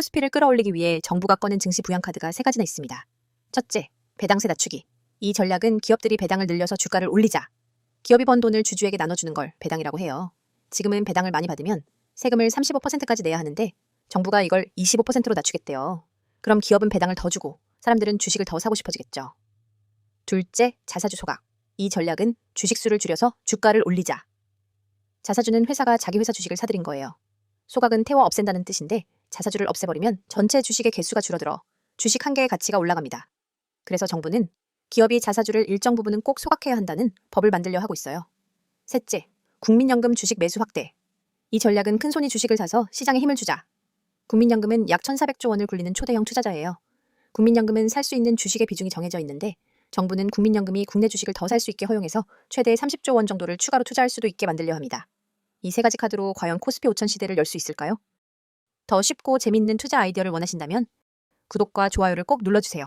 코스피를 끌어올리기 위해 정부가 꺼낸 증시 부양 카드가 세 가지나 있습니다. 첫째, 배당세 낮추기. 이 전략은 기업들이 배당을 늘려서 주가를 올리자. 기업이 번 돈을 주주에게 나눠주는 걸 배당이라고 해요. 지금은 배당을 많이 받으면 세금을 35%까지 내야 하는데 정부가 이걸 25%로 낮추겠대요. 그럼 기업은 배당을 더 주고 사람들은 주식을 더 사고 싶어지겠죠. 둘째, 자사주 소각. 이 전략은 주식 수를 줄여서 주가를 올리자. 자사주는 회사가 자기 회사 주식을 사들인 거예요. 소각은 태워 없앤다는 뜻인데 자사주를 없애버리면 전체 주식의 개수가 줄어들어 주식 한 개의 가치가 올라갑니다. 그래서 정부는 기업이 자사주를 일정 부분은 꼭 소각해야 한다는 법을 만들려 하고 있어요. 셋째, 국민연금 주식 매수 확대. 이 전략은 큰 손이 주식을 사서 시장에 힘을 주자. 국민연금은 약 1,400조 원을 굴리는 초대형 투자자예요. 국민연금은 살 수 있는 주식의 비중이 정해져 있는데 정부는 국민연금이 국내 주식을 더 살 수 있게 허용해서 최대 30조 원 정도를 추가로 투자할 수도 있게 만들려 합니다. 이 세 가지 카드로 과연 코스피 5천 시대를 열 수 있을까요? 더 쉽고 재밌는 투자 아이디어를 원하신다면 구독과 좋아요를 꼭 눌러주세요.